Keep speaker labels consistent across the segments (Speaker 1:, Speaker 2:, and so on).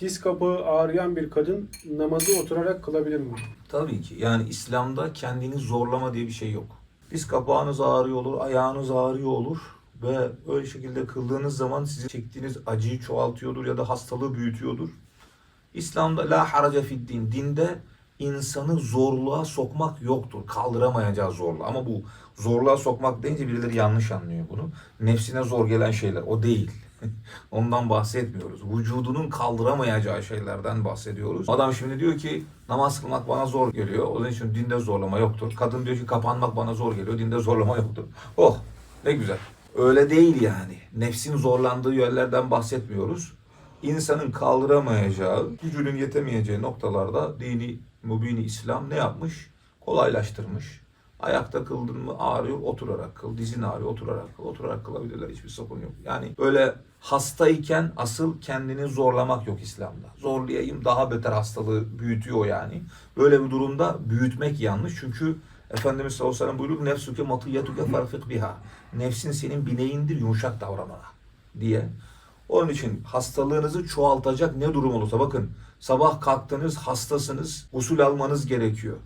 Speaker 1: Diz kapağı ağrıyan bir kadın namazı oturarak kılabilir mi?
Speaker 2: Tabii ki. Yani İslam'da kendini zorlama diye bir şey yok. Diz kapağınız ağrıyor olur, ayağınız ağrıyor olur ve öyle şekilde kıldığınız zaman sizin çektiğiniz acıyı çoğaltıyordur ya da hastalığı büyütüyordur. İslam'da la haraca fid din. Dinde insanı zorluğa sokmak yoktur. Kaldıramayacağı zorluğa. Ama bu zorluğa sokmak deyince birileri yanlış anlıyor bunu. Nefsine zor gelen şeyler. O değil. Ondan bahsetmiyoruz. Vücudunun kaldıramayacağı şeylerden bahsediyoruz. Adam şimdi diyor ki namaz kılmak bana zor geliyor. Onun için dinde zorlama yoktur. Kadın diyor ki kapanmak bana zor geliyor. Dinde zorlama yoktur. Oh ne güzel. Öyle değil yani. Nefsin zorlandığı yerlerden bahsetmiyoruz. İnsanın kaldıramayacağı, gücünün yetemeyeceği noktalarda dini, mübini İslam ne yapmış? Kolaylaştırmış. Ayakta kıldın mı ağrıyor, oturarak kıl. Dizin ağrıyor, oturarak kıl. Oturarak kılabilirler, hiçbir sorun yok. Yani böyle hastayken asıl kendini zorlamak yok İslam'da. Zorlayayım daha beter hastalığı büyütüyor yani. Böyle bir durumda büyütmek yanlış. Çünkü Efendimiz sallallahu aleyhi ve sellem buyuruyor nefsuke matiyyetuke farfik biha. Nefsin senin bineğindir yumuşak davranana diye. Onun için hastalığınızı çoğaltacak ne durum olursa bakın sabah kalktınız hastasınız gusül almanız gerekiyor.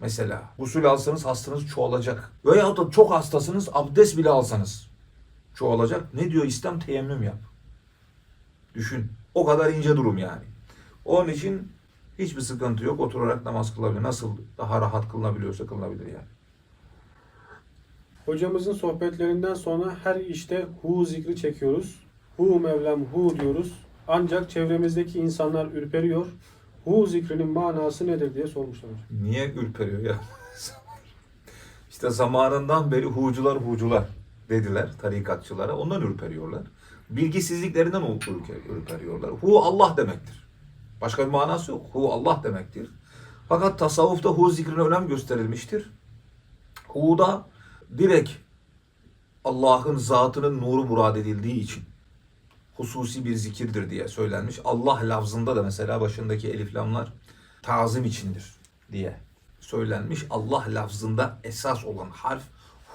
Speaker 2: Mesela gusül alsanız hastanız çoğalacak. Veya da çok hastasınız abdest bile alsanız çoğalacak. Ne diyor İslam? Teyemmüm yap. Düşün. O kadar ince durum yani. Onun için hiçbir sıkıntı yok. Oturarak namaz kılabilir. Nasıl daha rahat kılınabiliyorsa kılınabilir yani.
Speaker 1: Hocamızın sohbetlerinden sonra her işte hu zikri çekiyoruz. Hu Mevlam hu diyoruz. Ancak çevremizdeki insanlar ürperiyor. Hu zikrinin manası nedir diye sormuşlar.
Speaker 2: Niye ürperiyor ya? işte zamanından beri hucular hucular dediler tarikatçılara. Ondan ürperiyorlar. Bilgisizliklerinden ürperiyorlar. Hu Allah demektir. Başka bir manası yok. Hu Allah demektir. Fakat tasavvufta hu zikrine önem gösterilmiştir. Hu da direkt Allah'ın zatının nuru murad edildiği için hususi bir zikirdir diye söylenmiş. Allah lafzında da mesela başındaki elif lamlar tazim içindir diye söylenmiş. Allah lafzında esas olan harf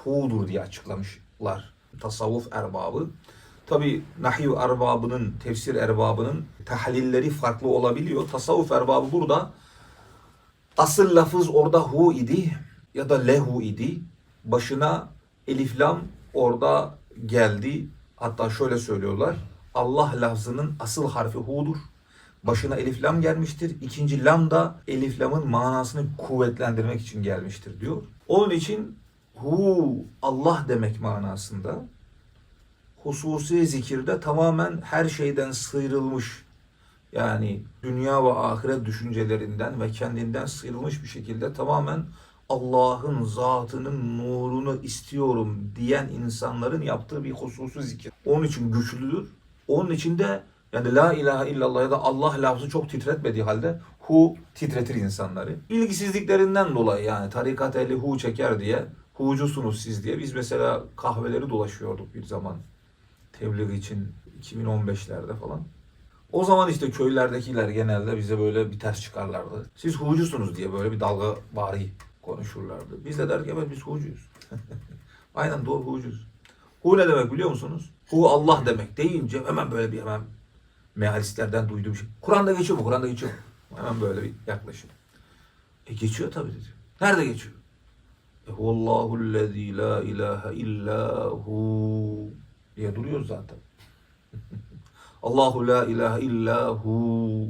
Speaker 2: hu'dur diye açıklamışlar tasavvuf erbabı. Tabi nahiv erbabının, tefsir erbabının tahlilleri farklı olabiliyor. Tasavvuf erbabı burada asıl lafız orada hu idi ya da lehu idi. Başına elif lam orada geldi. Hatta şöyle söylüyorlar. Allah lafzının asıl harfi hu'dur. Başına elif lam gelmiştir. İkinci lam da elif lamın manasını kuvvetlendirmek için gelmiştir diyor. Onun için hu Allah demek manasında hususi zikirde tamamen her şeyden sıyrılmış yani dünya ve ahiret düşüncelerinden ve kendinden sıyrılmış bir şekilde tamamen Allah'ın zatının nurunu istiyorum diyen insanların yaptığı bir hususi zikir. Onun için güçlüdür. Onun için de yani la ilahe illallah ya da Allah lafzı çok titretmediği halde hu titretir insanları. Bilgisizliklerinden dolayı yani tarikat ehli hu çeker diye hucusunuz siz diye biz mesela kahveleri dolaşıyorduk bir zaman tebliğ için 2015'lerde falan. O zaman işte köylerdekiler genelde bize böyle bir ters çıkarlardı. Siz hucusunuz diye böyle bir dalga bari konuşurlardı. Biz de der ki evet biz hucuyuz. Aynen doğru hucuyuz. Hu ne demek biliyor musunuz? Hu Allah demek deyince hemen böyle bir hemen mealistlerden duyduğum şey. Kur'an'da geçiyor mu? Kur'an'da geçiyor mu? Hemen böyle bir yaklaşım. E geçiyor tabii dedi. Nerede geçiyor? E Huvallahu lezî la ilahe illa hu diye duruyor zaten. Allahu la ilahe illa hu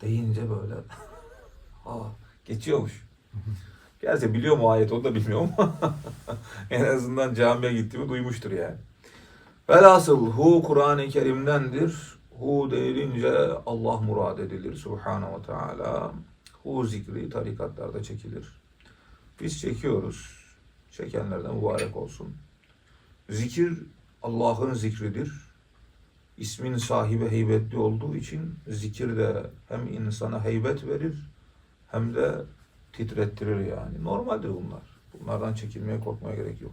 Speaker 2: deyince böyle Aa, geçiyormuş. Gerçi biliyor mu ayet onu da bilmiyorum ama en azından camiye gittiğimi duymuştur yani. Velhasıl hu Kur'an-ı Kerim'dendir. Hu denilince Allah murad edilir Subhanahu ve Teala. Hu zikri tarikatlarda çekilir. Biz çekiyoruz. Çekenlerden mübarek olsun. Zikir Allah'ın zikridir. İsmin sahibi heybetli olduğu için zikir de hem insana heybet verir hem de titrettirir yani. Normaldir bunlar. Bunlardan çekinmeye korkmaya gerek yok.